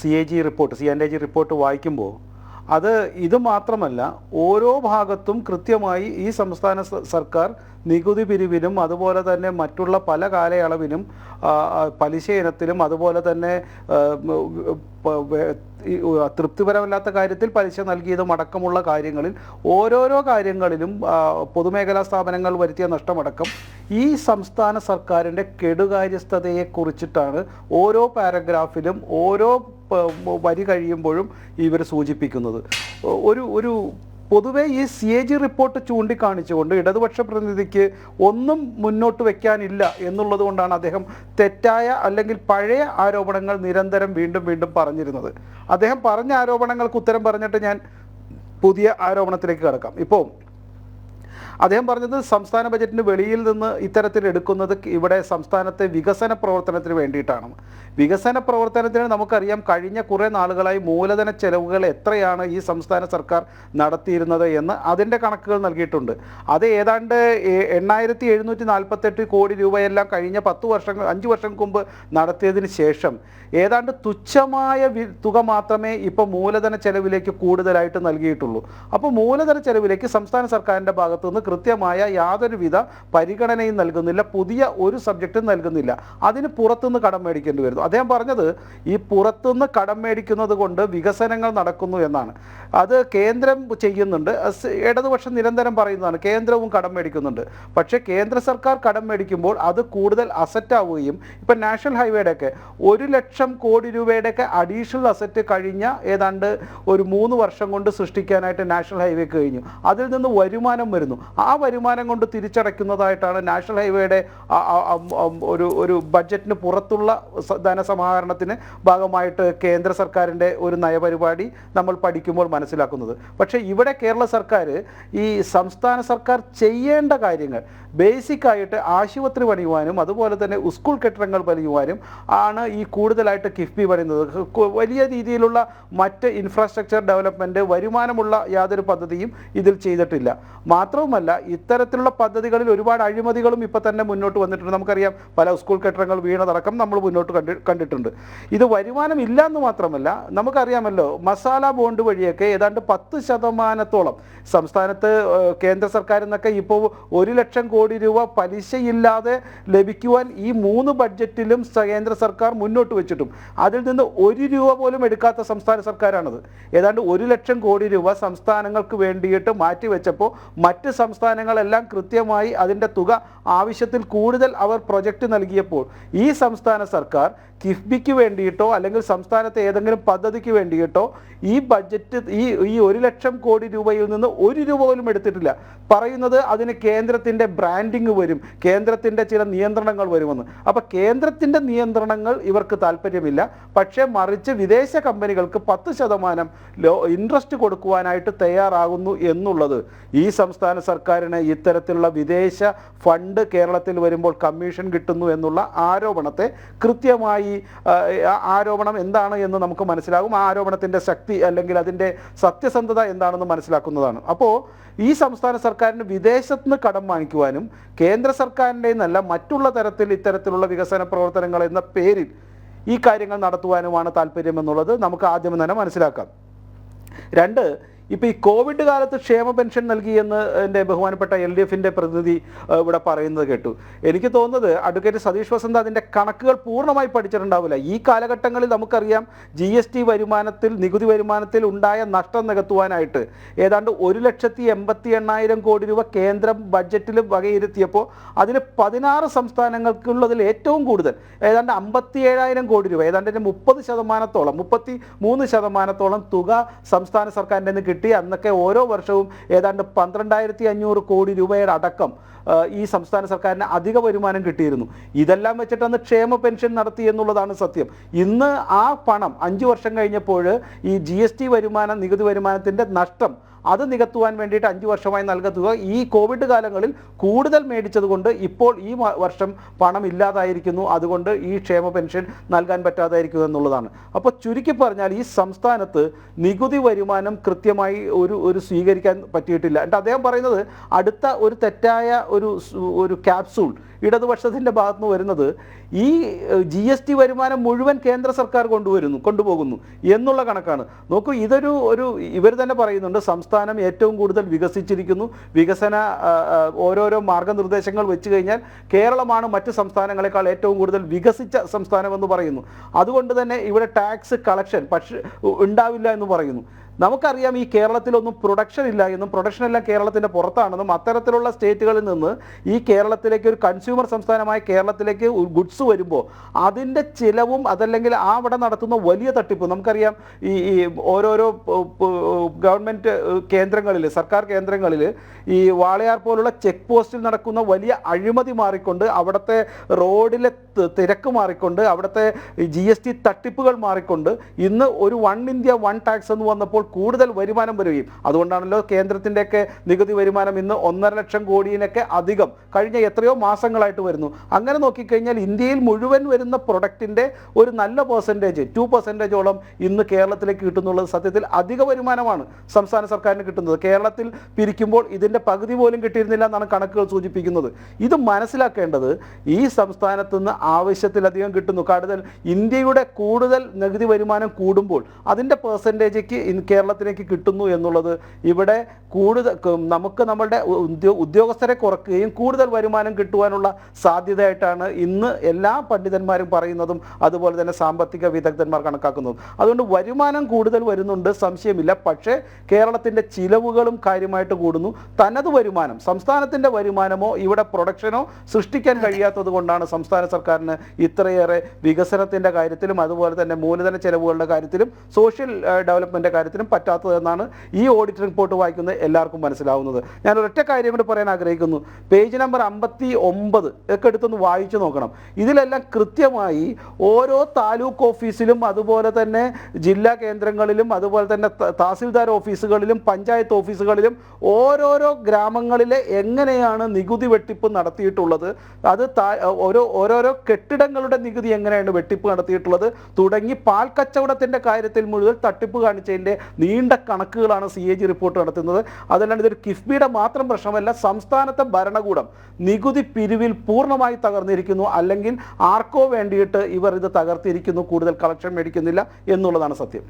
C A G report C and A G report വായിക്കുമ്പോൾ അത് ഇത് മാത്രമല്ല ഓരോ ഭാഗത്തും കൃത്യമായി ഈ സംസ്ഥാന സർക്കാർ നികുതി പിരിവിനും അതുപോലെ തന്നെ മറ്റുള്ള പല കാലയളവിനും പലിശ ഇനത്തിലും അതുപോലെ തന്നെ തൃപ്തിപരമല്ലാത്ത കാര്യത്തിൽ പലിശ നൽകിയതും അടക്കമുള്ള കാര്യങ്ങളിൽ ഓരോരോ കാര്യങ്ങളിലും പൊതുമേഖലാ സ്ഥാപനങ്ങൾ വരുത്തിയ നഷ്ടമടക്കം ഈ സംസ്ഥാന സർക്കാരിന്റെ കെടുകാര്യസ്ഥതയെ കുറിച്ചിട്ടാണ് ഓരോ പാരഗ്രാഫിലും ഓരോ വരി കഴിയുമ്പോഴും ഇവർ സൂചിപ്പിക്കുന്നത്. ഒരു ഒരു പൊതുവെ ഈ സി എ ജി റിപ്പോർട്ട് ചൂണ്ടിക്കാണിച്ചുകൊണ്ട് ഇടതുപക്ഷ പ്രതിനിധിക്ക് ഒന്നും മുന്നോട്ട് വെക്കാനില്ല എന്നുള്ളത് കൊണ്ടാണ് അദ്ദേഹം തെറ്റായ അല്ലെങ്കിൽ പഴയ ആരോപണങ്ങൾ നിരന്തരം വീണ്ടും വീണ്ടും പറഞ്ഞിരുന്നത്. അദ്ദേഹം പറഞ്ഞ ആരോപണങ്ങൾക്ക് ഉത്തരം പറഞ്ഞിട്ട് ഞാൻ പുതിയ ആരോപണത്തിലേക്ക് കടക്കാം. ഇപ്പോൾ അദ്ദേഹം പറഞ്ഞത് സംസ്ഥാന ബജറ്റിന് വെളിയിൽ നിന്ന് ഇത്തരത്തിൽ എടുക്കുന്നത് ഇവിടെ സംസ്ഥാനത്തെ വികസന പ്രവർത്തനത്തിന് വേണ്ടിയിട്ടാണ്. വികസന പ്രവർത്തനത്തിന് നമുക്കറിയാം കഴിഞ്ഞ കുറേ നാളുകളായി മൂലധന ചെലവുകൾ എത്രയാണ് ഈ സംസ്ഥാന സർക്കാർ നടത്തിയിരുന്നത് എന്ന് അതിന്റെ കണക്കുകൾ നൽകിയിട്ടുണ്ട്. അത് ഏതാണ്ട് എണ്ണായിരത്തി എഴുന്നൂറ്റി നാൽപ്പത്തെട്ട് കോടി രൂപയെല്ലാം കഴിഞ്ഞ പത്ത് വർഷം അഞ്ച് വർഷം മുമ്പ് നടത്തിയതിന് ശേഷം ഏതാണ്ട് തുച്ഛമായ തുക മാത്രമേ ഇപ്പോൾ മൂലധന ചെലവിലേക്ക് കൂടുതലായിട്ട് നൽകിയിട്ടുള്ളൂ. അപ്പോൾ മൂലധന ചെലവിലേക്ക് സംസ്ഥാന സർക്കാരിന്റെ ഭാഗത്തു നിന്ന് കൃത്യമായ യാതൊരുവിധ പരിഗണനയും നൽകുന്നില്ല പുതിയ ഒരു സബ്ജക്റ്റും നൽകുന്നില്ല. അതിന് പുറത്തുനിന്ന് കടം മേടിക്കേണ്ടി വരുന്നു. അദ്ദേഹം പറഞ്ഞത് ഈ പുറത്തുനിന്ന് കടം മേടിക്കുന്നത് കൊണ്ട് വികസനങ്ങൾ നടക്കുന്നു എന്നാണ്. അത് കേന്ദ്രം ചെയ്യുന്നുണ്ട്. ഇടതുപക്ഷം നിരന്തരം പറയുന്നതാണ് കേന്ദ്രവും കടം മേടിക്കുന്നുണ്ട്. പക്ഷേ കേന്ദ്ര സർക്കാർ കടം മേടിക്കുമ്പോൾ അത് കൂടുതൽ അസറ്റ് ആവുകയും ഇപ്പം നാഷണൽ ഹൈവേയുടെ ഒക്കെ ഒരു ലക്ഷം കോടി രൂപയുടെയൊക്കെ അഡീഷണൽ അസറ്റ് കഴിഞ്ഞ ഏതാണ്ട് ഒരു മൂന്ന് വർഷം കൊണ്ട് സൃഷ്ടിക്കാനായിട്ട് നാഷണൽ ഹൈവേ കഴിഞ്ഞു. അതിൽ നിന്ന് വരുമാനം വരുന്നു. ആ വരുമാനം കൊണ്ട് തിരിച്ചടയ്ക്കുന്നതായിട്ടാണ് നാഷണൽ ഹൈവേയുടെ ഒരു ഒരു ബഡ്ജറ്റിന് പുറത്തുള്ള ധനസമാഹരണത്തിന് ഭാഗമായിട്ട് കേന്ദ്ര സർക്കാരിന്റെ ഒരു നയപരിപാടി നമ്മൾ പഠിക്കുമ്പോൾ മനസ്സിലാക്കുന്നത്. പക്ഷേ ഇവിടെ കേരള സർക്കാർ ഈ സംസ്ഥാന സർക്കാർ ചെയ്യേണ്ട കാര്യങ്ങൾ ബേസിക് ആയിട്ട് ആശുപത്രി പണിയുവാനും അതുപോലെ തന്നെ സ്കൂൾ കെട്ടിടങ്ങൾ പണിയുവാനും ആണ് ഈ കൂടുതലായിട്ട് കിഫ്ബി പണിയുന്നത് വലിയ രീതിയിലുള്ള മറ്റ് ഇൻഫ്രാസ്ട്രക്ചർ ഡെവലപ്മെന്റ് വരുമാനമുള്ള യാതൊരു പദ്ധതിയും ഇതിൽ ചെയ്തിട്ടില്ല. മാത്രവുമല്ല ഇത്തരത്തിലുള്ള പദ്ധതികളിൽ ഒരുപാട് അഴിമതികളും ഇപ്പോൾ തന്നെ മുന്നോട്ട് വന്നിട്ടുണ്ട്. നമുക്കറിയാം പല സ്കൂൾ കെട്ടിടങ്ങൾ വീണതടക്കം നമ്മൾ മുന്നോട്ട് കണ്ടി കണ്ടിട്ടുണ്ട്. ഇത് വരുമാനം ഇല്ല എന്ന് മാത്രമല്ല നമുക്കറിയാമല്ലോ മസാല ബോണ്ട് വഴിയൊക്കെ ഏതാണ്ട് പത്ത് ശതമാനത്തോളം സംസ്ഥാനത്ത് കേന്ദ്ര സർക്കാരിൽ നിന്നൊക്കെ ഇപ്പോൾ ഒരു ലക്ഷം കോടി രൂപ പലിശയില്ലാതെ ലഭിക്കുവാൻ ഈ മൂന്ന് ബഡ്ജറ്റിലും കേന്ദ്ര സർക്കാർ മുന്നോട്ട് വെച്ചിട്ടും അതിൽ നിന്ന് ഒരു രൂപ പോലും എടുക്കാത്ത സംസ്ഥാന സർക്കാരാണത്. ഏതാണ്ട് ഒരു ലക്ഷം കോടി രൂപ സംസ്ഥാനങ്ങൾക്ക് വേണ്ടിയിട്ട് മാറ്റിവെച്ചപ്പോൾ മറ്റ് സംസ്ഥാനങ്ങളെല്ലാം കൃത്യമായി അതിന്റെ തുക ആവശ്യത്തിൽ കൂടുതൽ അവർ പ്രൊജക്റ്റ് നൽകിയപ്പോൾ ഈ സംസ്ഥാന സർക്കാർ കിഫ്ബിക്ക് വേണ്ടിയിട്ടോ അല്ലെങ്കിൽ സംസ്ഥാനത്തെ ഏതെങ്കിലും പദ്ധതിക്ക് വേണ്ടിയിട്ടോ ഈ ബഡ്ജറ്റ് ഈ ഈ ഒരു ലക്ഷം കോടി രൂപയിൽ നിന്ന് ഒരു രൂപ പോലും എടുത്തിട്ടില്ല. പറയുന്നത് അതിന് കേന്ദ്രത്തിന്റെ ബ്രാൻഡിങ് വരും കേന്ദ്രത്തിന്റെ ചില നിയന്ത്രണങ്ങൾ വരുമെന്ന്. അപ്പോൾ കേന്ദ്രത്തിന്റെ നിയന്ത്രണങ്ങൾ ഇവർക്ക് താല്പര്യമില്ല. പക്ഷേ മറിച്ച് വിദേശ കമ്പനികൾക്ക് പത്ത് ശതമാനം ഇൻട്രസ്റ്റ് കൊടുക്കുവാനായിട്ട് തയ്യാറാകുന്നു എന്നുള്ളത് ഈ സംസ്ഥാന സർക്കാരിന് ഇത്തരത്തിലുള്ള വിദേശ ഫണ്ട് കേരളത്തിൽ വരുമ്പോൾ കമ്മീഷൻ കിട്ടുന്നു എന്നുള്ള ആരോപണത്തെ കൃത്യമായി ആരോപണം എന്താണ് എന്ന് നമുക്ക് മനസ്സിലാകും. ആ ആരോപണത്തിന്റെ ശക്തി അല്ലെങ്കിൽ അതിന്റെ സത്യസന്ധത എന്താണെന്ന് മനസ്സിലാക്കുന്നതാണ്. അപ്പോൾ ഈ സംസ്ഥാന സർക്കാരിന് വിദേശത്ത് നിന്ന് കടം വാങ്ങിക്കുവാനും കേന്ദ്ര സർക്കാരിന്റെ നല്ല മറ്റുള്ള തരത്തിൽ ഇത്തരത്തിലുള്ള വികസന പ്രവർത്തനങ്ങൾ എന്ന പേരിൽ ഈ കാര്യങ്ങൾ നടത്തുവാനുമാണ് താല്പര്യമെന്നുള്ളത് നമുക്ക് ആദ്യം തന്നെ മനസ്സിലാക്കാം. രണ്ട് ഇപ്പോൾ ഈ കോവിഡ് കാലത്ത് ക്ഷേമ പെൻഷൻ നൽകിയെന്ന് എന്റെ ബഹുമാനപ്പെട്ട എൽ ഡി എഫിന്റെ പ്രതിനിധി ഇവിടെ പറയുന്നത് കേട്ടു. എനിക്ക് തോന്നുന്നത് അഡ്വക്കേറ്റ് സതീഷ് വസന്ത അതിന്റെ കണക്കുകൾ പൂർണമായി പഠിച്ചിട്ടുണ്ടാവില്ല. ഈ കാലഘട്ടങ്ങളിൽ നമുക്കറിയാം ജി എസ് ടി വരുമാനത്തിൽ നികുതി വരുമാനത്തിൽ ഉണ്ടായ നഷ്ടം നികത്തുവാനായിട്ട് ഏതാണ്ട് ഒരു ലക്ഷത്തി എൺപത്തി എണ്ണായിരം കോടി രൂപ കേന്ദ്രം ബഡ്ജറ്റിൽ വകയിരുത്തിയപ്പോൾ അതിൽ പതിനാറ് സംസ്ഥാനങ്ങൾക്കുള്ളതിൽ ഏറ്റവും കൂടുതൽ ഏതാണ്ട് അമ്പത്തി ഏഴായിരം കോടി രൂപ ഏതാണ്ട് മുപ്പത് ശതമാനത്തോളം മുപ്പത്തി മൂന്ന് ശതമാനത്തോളം തുക സംസ്ഥാന സർക്കാരിന്റെ നിന്ന് കിട്ടി. അന്നൊക്കെ ഓരോ വർഷവും ഏതാണ്ട് പന്ത്രണ്ടായിരത്തി അഞ്ഞൂറ് കോടി രൂപയുടെ അടക്കം ഈ സംസ്ഥാന സർക്കാരിന് അധിക വരുമാനം കിട്ടിയിരുന്നു. ഇതെല്ലാം വെച്ചിട്ട് അന്ന് ക്ഷേമ പെൻഷൻ നടത്തി എന്നുള്ളതാണ് സത്യം. ഇന്ന് ആ പണം അഞ്ച് വർഷം കഴിഞ്ഞപ്പോൾ ഈ ജി വരുമാനം നികുതി വരുമാനത്തിന്റെ നഷ്ടം അത് നികത്തുവാൻ വേണ്ടിയിട്ട് അഞ്ച് വർഷമായി നൽകുന്ന തുക ഈ കോവിഡ് കാലങ്ങളിൽ കൂടുതൽ മേടിച്ചതുകൊണ്ട് ഇപ്പോൾ ഈ വർഷം പണം ഇല്ലാതായിരിക്കുന്നു. അതുകൊണ്ട് ഈ ക്ഷേമ പെൻഷൻ നൽകാൻ പറ്റാതായിരിക്കുന്നു എന്നുള്ളതാണ്. അപ്പോൾ ചുരുക്കി പറഞ്ഞാൽ ഈ സംസ്ഥാനത്ത് നികുതി വരുമാനം കൃത്യമായി ഒരു ഒരു സ്വീകരിക്കാൻ പറ്റിയിട്ടില്ല. എന്നിട്ട് അദ്ദേഹം പറയുന്നത് അടുത്ത ഒരു തെറ്റായ ഒരു ഒരു ക്യാപ്സൂൾ ഇടതുപക്ഷത്തിന്റെ ഭാഗത്തുനിന്ന് വരുന്നത് ഈ ജി എസ് ടി വരുമാനം മുഴുവൻ കേന്ദ്ര സർക്കാർ കൊണ്ടുവരുന്നു കൊണ്ടുപോകുന്നു എന്നുള്ള കണക്കാണ്. നോക്കൂ ഇതൊരു ഒരു ഇവർ തന്നെ പറയുന്നുണ്ട് സംസ്ഥാനം ഏറ്റവും കൂടുതൽ വികസിച്ചിരിക്കുന്നു. വികസന ഓരോരോ മാർഗനിർദ്ദേശങ്ങൾ വെച്ച് കഴിഞ്ഞാൽ കേരളമാണ് മറ്റ് സംസ്ഥാനങ്ങളെക്കാൾ ഏറ്റവും കൂടുതൽ വികസിച്ച സംസ്ഥാനമെന്ന് പറയുന്നു. അതുകൊണ്ട് തന്നെ ഇവിടെ ടാക്സ് കളക്ഷൻ പക്ഷേ ഉണ്ടാവില്ല എന്ന് പറയുന്നു. നമുക്കറിയാം ഈ കേരളത്തിലൊന്നും പ്രൊഡക്ഷൻ ഇല്ല എന്നും പ്രൊഡക്ഷൻ എല്ലാം കേരളത്തിന്റെ പുറത്താണെന്നും അത്തരത്തിലുള്ള സ്റ്റേറ്റുകളിൽ നിന്ന് ഈ കേരളത്തിലേക്ക് ഒരു കൺസ്യൂമർ സംസ്ഥാനമായ കേരളത്തിലേക്ക് ഗുഡ്സ് വരുമ്പോൾ അതിന്റെ ചിലവും അതല്ലെങ്കിൽ ആ അവിടെ നടത്തുന്ന വലിയ തട്ടിപ്പ് നമുക്കറിയാം ഈ ഈ ഓരോരോ ഗവൺമെന്റ് കേന്ദ്രങ്ങളിൽ സർക്കാർ കേന്ദ്രങ്ങളിൽ ഈ വാളയാർ പോലുള്ള ചെക്ക് പോസ്റ്റിൽ നടക്കുന്ന വലിയ അഴിമതി മാറിക്കൊണ്ട് അവിടുത്തെ റോഡിലെ തിരക്ക് മാറിക്കൊണ്ട് അവിടുത്തെ ജി എസ് ടി തട്ടിപ്പുകൾ മാറിക്കൊണ്ട് ഇന്ന് ഒരു വൺ ഇന്ത്യ വൺ ടാക്സ് എന്ന് വന്നപ്പോൾ കൂടുതൽ വരുമാനം വരികയും. അതുകൊണ്ടാണല്ലോ കേന്ദ്രത്തിന്റെയൊക്കെ നികുതി വരുമാനം ഇന്ന് ഒന്നര ലക്ഷം കോടിയിനൊക്കെ അധികം കഴിഞ്ഞ എത്രയോ മാസങ്ങളായിട്ട് വരുന്നു. അങ്ങനെ നോക്കിക്കഴിഞ്ഞാൽ ഇന്ത്യയിൽ മുഴുവൻ വരുന്ന പ്രൊഡക്റ്റിന്റെ ഒരു നല്ല പെർസെന്റേജ് ടു പെർസെന്റേജോളം ഇന്ന് കേരളത്തിലേക്ക് കിട്ടുന്നുള്ളത് സത്യത്തിൽ അധിക വരുമാനമാണ് സംസ്ഥാന സർക്കാരിന് കിട്ടുന്നത്. കേരളത്തിൽ പിരിക്കുമ്പോൾ ഇതിന്റെ പകുതി പോലും കിട്ടിയിരുന്നില്ല എന്നാണ് കണക്കുകൾ സൂചിപ്പിക്കുന്നത്. ഇത് മനസ്സിലാക്കേണ്ടത് ഈ സംസ്ഥാനത്ത് നിന്ന് ആവശ്യത്തിലധികം കിട്ടുന്നു. കൂടുതൽ ഇന്ത്യയുടെ കൂടുതൽ നികുതി വരുമാനം കൂടുമ്പോൾ അതിന്റെ പെർസെന്റേജ് കേരളത്തിലേക്ക് കിട്ടുന്നു എന്നുള്ളത് ഇവിടെ കൂടുതൽ നമുക്ക് നമ്മളുടെ ഉദ്യോ ഉദ്യോഗസ്ഥരെ കുറക്കുകയും കൂടുതൽ വരുമാനം കിട്ടുവാനുള്ള സാധ്യതയായിട്ടാണ് ഇന്ന് എല്ലാ പണ്ഡിതന്മാരും പറയുന്നതും അതുപോലെ തന്നെ സാമ്പത്തിക വിദഗ്ധന്മാർ കണക്കാക്കുന്നതും. അതുകൊണ്ട് വരുമാനം കൂടുതൽ വരുന്നുണ്ട് സംശയമില്ല. പക്ഷേ കേരളത്തിന്റെ ചിലവുകളും കാര്യമായിട്ട് കൂടുന്നു. തനത് വരുമാനം സംസ്ഥാനത്തിന്റെ വരുമാനമോ ഇവിടെ പ്രൊഡക്ഷനോ സൃഷ്ടിക്കാൻ കഴിയാത്തത് കൊണ്ടാണ് സംസ്ഥാന സർക്കാരിന് ഇത്രയേറെ വികസനത്തിന്റെ കാര്യത്തിലും അതുപോലെ തന്നെ മൂലധന ചെലവുകളുടെ കാര്യത്തിലും സോഷ്യൽ ഡെവലപ്മെന്റ് കാര്യത്തിലും പറ്റാത്തതെന്നാണ് ഈ ഓഡിറ്റ് റിപ്പോർട്ട് വായിക്കുന്ന എല്ലാവർക്കും മനസ്സിലാവുന്നത്. ഞാൻ ഒരൊറ്റ കാര്യം കൂടി പറയാൻ ആഗ്രഹിക്കുന്നു. പേജ് നമ്പർ അമ്പത്തി ഒമ്പത് ഒക്കെ എടുത്തൊന്ന് വായിച്ചു നോക്കണം. ഇതിലെല്ലാം കൃത്യമായി ഓരോ താലൂക്ക് ഓഫീസിലും അതുപോലെ തന്നെ ജില്ലാ കേന്ദ്രങ്ങളിലും അതുപോലെ തന്നെ തഹസിൽദാർ ഓഫീസുകളിലും പഞ്ചായത്ത് ഓഫീസുകളിലും ഓരോരോ ഗ്രാമങ്ങളിലെ എങ്ങനെയാണ് നികുതി വെട്ടിപ്പ് നടത്തിയിട്ടുള്ളത് അത് ഓരോ ഓരോരോ കെട്ടിടങ്ങളുടെ നികുതി എങ്ങനെയാണ് വെട്ടിപ്പ് നടത്തിയിട്ടുള്ളത് തുടങ്ങി പാൽ കച്ചവടത്തിന്റെ കാര്യത്തിൽ മുഴുവൻ തട്ടിപ്പ് കാണിച്ചതിന്റെ നീണ്ട കണക്കുകളാണ് സി എ ജി റിപ്പോർട്ട് നടത്തുന്നത്. അതല്ലാണ്ട് ഇതൊരു കിഫ്ബിയുടെ മാത്രം പ്രശ്നമല്ല സംസ്ഥാനത്തെ ഭരണകൂടം നികുതി പിരിവിൽ പൂർണമായി തകർന്നിരിക്കുന്നു. അല്ലെങ്കിൽ ആർക്കോ വേണ്ടിയിട്ട് ഇവർ ഇത് തകർത്തിരിക്കുന്നു കൂടുതൽ കളക്ഷൻ മേടിക്കുന്നില്ല എന്നുള്ളതാണ് സത്യം.